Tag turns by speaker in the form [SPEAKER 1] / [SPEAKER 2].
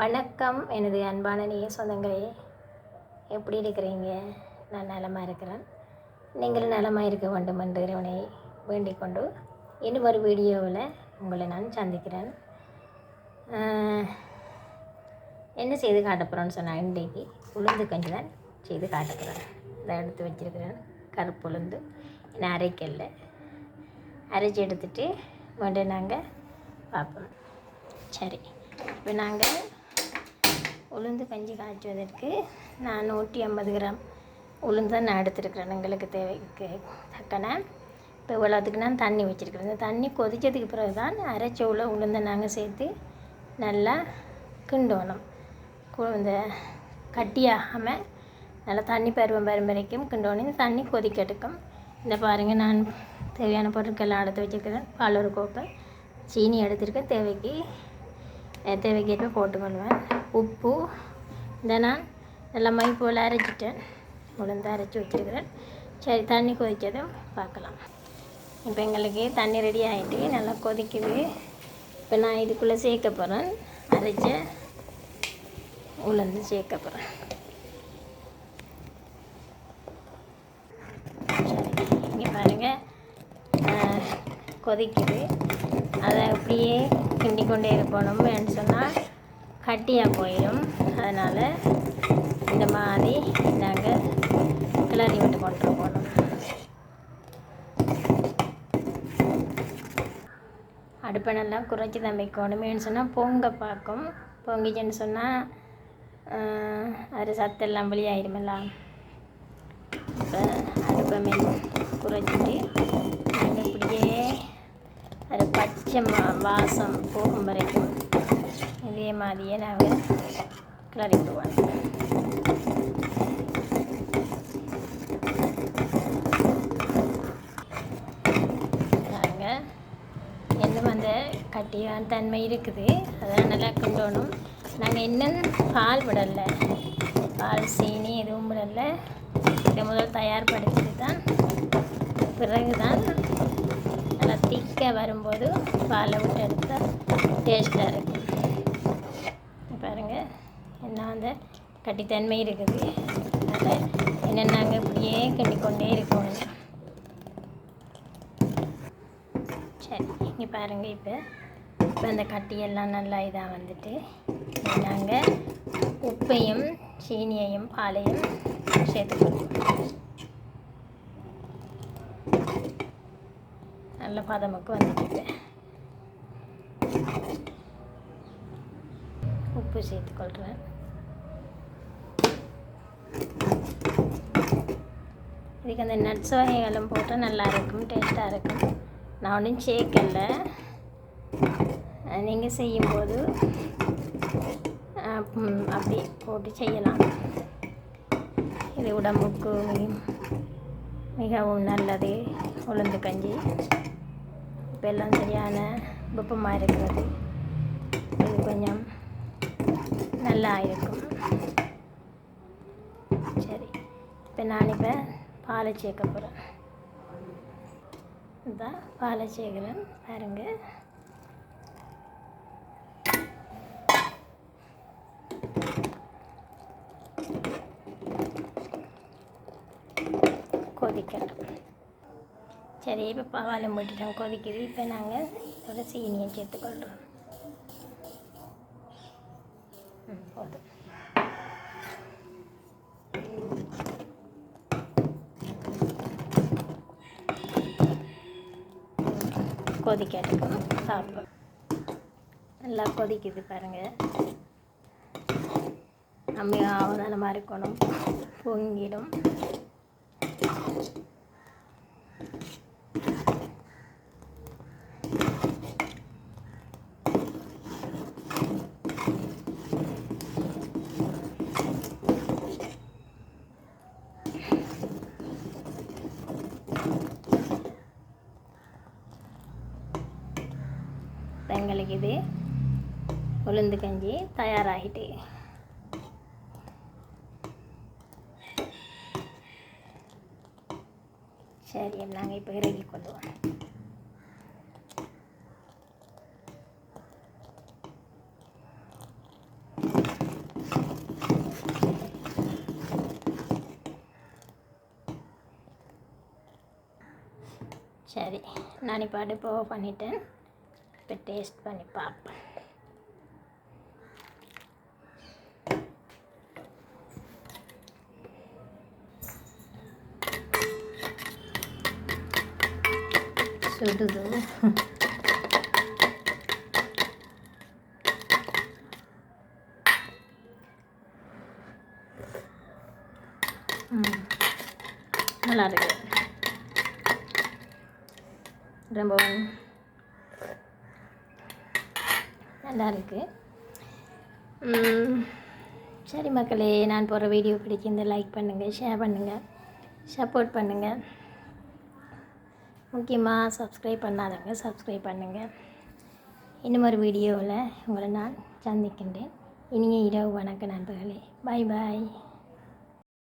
[SPEAKER 1] வணக்கம் எனது அன்பான நீய சொந்தங்களே. எப்படி இருக்கிறீங்க? நான் நலமாக இருக்கிறேன். நீங்களும் நலமாக இருக்க வேண்டும் என்று இறைவனை வேண்டிக் கொண்டு இன்னும் ஒரு வீடியோவில் உங்களை நான் சந்திக்கிறேன். என்ன செய்து காட்டப்போகிறோன்னு சொன்னால் இன்றைக்கு உளுந்து கஞ்சி தான் செய்து காட்டப்போகிறேன் இதை எடுத்து வச்சிருக்கிறேன். கருப்பு உளுந்து நான் அரைக்கல்ல அரைச்சி எடுத்துட்டு மீண்டும் நாங்கள் பார்ப்போம். சரி இப்போ நாங்கள் உளுந்து கஞ்சி காய்ச்சுவதற்கு நான் நூற்றி ஐம்பது கிராம் உளுந்து தான் நான் எடுத்துருக்கிறேன். எங்களுக்கு தேவைக்கு தக்கன. இப்போ இவ்வளோத்துக்கு நான் தண்ணி வச்சுருக்கிறேன். இந்த தண்ணி கொதிச்சதுக்கு பிறகு தான் அரைச்ச உள்ள உளுந்தை நாங்கள் சேர்த்து நல்லா கிண்டோணும். கு- இந்த கட்டியாகாமல் நல்லா தண்ணி பருவம் பருவம் வரைக்கும் கிண்டணும். தண்ணி கொதிக்கெடுக்கும் இந்த பாருங்கள் நான் தேவையான பொருட்கள்லாம் எடுத்து வச்சுருக்கிறேன். பால் ஒரு கோப்பை சீனி எடுத்திருக்கேன். தேவைக்கு தேவைக்கேற்ப போட்டுக்கொள்வேன் உப்பு இதை நான் நல்லா போல் அரைச்சிட்டேன் உளுந்து அரைச்சி வச்சுருக்கிறேன் சரி தண்ணி கொதித்ததும் பார்க்கலாம் இப்போ எங்களுக்கு தண்ணி ரெடி ஆகிட்டு நல்லா கொதிக்குது இப்போ நான் இதுக்குள்ளே சேர்க்க போகிறேன் அரைச்ச உளுந்து சேர்க்க போகிறேன் சரி இங்கே பாருங்கள் கொதிக்குது அதை அப்படியே கிண்டி கொண்டே இருக்கணும்னு சொன்னால் கட்டியாக போயிடும் அதனால் இந்த மாதிரி நாங்கள் கிளறி விட்டு கொண்டு போகணும் அடுப்பை நல்லா குறைச்சி தான் வைக்கணுமேன்னு சொன்னால் பொங்க பார்க்கும். பொங்கிச்சுன்னு சொன்னால் அது சத்தெல்லாம் வெளியாயிருமில்ல. இப்போ அடுப்பை மேல் குறைச்சிட்டு பச்சை மா வாசம் போகும் வரைக்கும் இதே மாதிரியே நாங்கள் கிளறி விடுவோம் நாங்கள் இன்னும் அந்த கட்டியான தன்மை இருக்குது. அதெல்லாம் நல்லா கிண்டணும் நாங்கள் இன்னும் பால் விடலை. பால் சீனி எதுவும் விடலை. இதை முதல் தயார்படுத்திட்டு தான் பிறகு தான் நல்லா திக்காக வரும்போது பாலை விட்டு எடுத்தால் டேஸ்ட்டாக இருக்கும் பாருங்கள் என்ன அந்த கட்டித்தன்மை இருக்குது. அதை என்ன நாங்கள் இப்படியே கிண்டிக்கொண்டே இருக்கோங்க. சரி இங்கே பாருங்கள் இப்போ. இப்போ அந்த கட்டியெல்லாம் நல்லா இதாக வந்துட்டு நாங்கள் உப்பையும் சீனியையும் பாலையும் சேர்த்துக்கணும் நல்ல பதமுக்கு வந்துட்டு உப்பு சேர்த்துக்கொள்கிறேன் இதுக்கு அந்த நட்ஸ் வகைகளும் போட்டால் நல்லா இருக்கும் டேஸ்ட்டாக இருக்கும். நான் ஒன்றும் சேர்க்கல நீங்கள் செய்யும்போது அப்படி போட்டு செய்யலாம். இது உடம்புக்கு மிகவும் நல்லது உளுந்து கஞ்சி. இப்போ எல்லாம் சரியான வெப்பமாக இருக்கிறது. இது கொஞ்சம் நல்லா இருக்கும். சரி இப்போ நான் இப்போ பாலை சேர்க்க போகிறேன் இதுதான் பாலை சேர்க்குறேன். பாருங்க. கொதிக்கட்டும். சரி இப்போ பாவாலை மூட்டிட்டோம் கொதிக்குது. இப்போ நாங்கள் இதோட சீனியை சேர்த்துக்கொள்கிறோம் ம் போதும். கொதிக்கட்டும். சாப்பிடும் நல்லா கொதிக்குது பாருங்கள் நம்ம அவதானமாக இருக்கணும் பொங்கிடும். நாளைக்கு உளுந்து கஞ்சி தயாராகிட்டு சரி நாங்கள் இப்போ இறக்கி கொள்வோம் சரி நான் இப்போ அடுப்பு பண்ணிட்டேன். இப்போ டேஸ்ட் பண்ணி பார்ப்பேன். சுடுது. நல்லா இருக்கு. ரொம்ப நல்லாயிருக்கு சரி மக்களே நான் போகிற வீடியோ பிடிச்சிருந்தா லைக் பண்ணுங்கள் ஷேர் பண்ணுங்கள் சப்போர்ட் பண்ணுங்கள் முக்கியமாக சப்ஸ்கிரைப் பண்ணாதவங்க சப்ஸ்கிரைப் பண்ணுங்கள் இன்னும் ஒரு வீடியோவில் உங்களை நான் சந்திக்கின்றேன். இனிய இரவு வணக்க நண்பர்களே. பாய் பாய்